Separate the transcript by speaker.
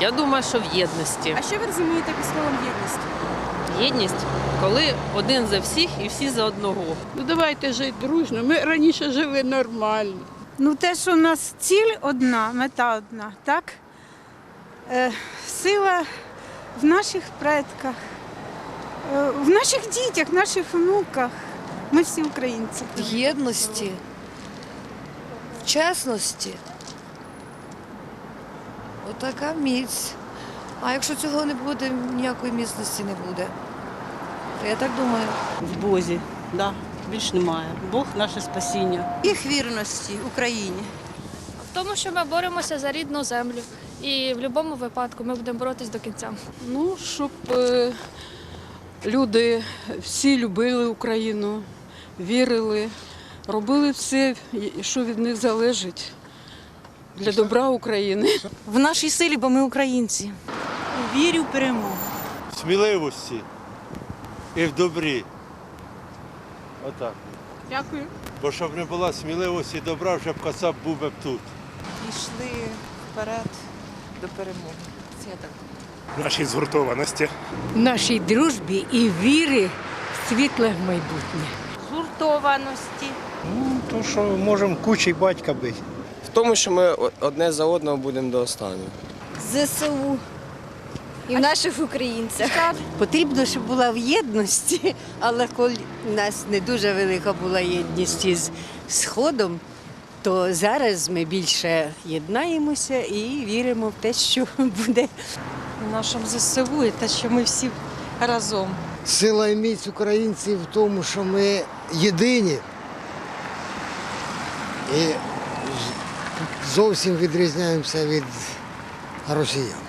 Speaker 1: Я думаю, що в єдності.
Speaker 2: А що ви розумієте під словом єдність?
Speaker 1: Єдність, коли один за всіх і всі за одного.
Speaker 3: Ну давайте жити дружно. Ми раніше жили нормально.
Speaker 4: Ну, те, що у нас ціль одна, мета одна, так? Е, сила в наших предках, е, в наших дітях, в наших внуках. Ми всі українці.
Speaker 5: в єдності, в чесності. Отака міць. А якщо цього не буде, ніякої міцності не буде. Я так думаю.
Speaker 6: в Бозі. Да, більш немає. Бог наше спасіння.
Speaker 7: Їх вірності Україні.
Speaker 8: В тому, що ми боремося за рідну землю. І в будь-якому випадку ми будемо боротись до кінця.
Speaker 3: Ну, щоб е, люди всі любили Україну, вірили, робили все, що від них залежить для добра України.
Speaker 7: В нашій силі, бо ми українці. Вірю в перемогу.
Speaker 9: в сміливості і в добрі. Отак.
Speaker 3: Дякую.
Speaker 9: Бо щоб не була сміливості і добра, вже б Кацап був би б тут.
Speaker 5: Пішли вперед до перемоги. Це я так думаю.
Speaker 10: нашій згуртованості.
Speaker 11: в нашій дружбі і віри в світле майбутнє.
Speaker 4: Згуртованості.
Speaker 10: Ну, то що можемо кучий батька бити.
Speaker 12: В тому, що ми одне за одного будемо до останнього.
Speaker 8: ЗСУ і в наших українцях.
Speaker 7: Потрібно, щоб була в єдності, але коли в нас не дуже велика була єдність із Сходом, то зараз ми більше єднаємося і віримо в те, що буде
Speaker 5: В нашому ЗСУ і те, що ми всі разом.
Speaker 6: Сила і міць українців в тому, що ми єдині і зовсім відрізняємося від росіян.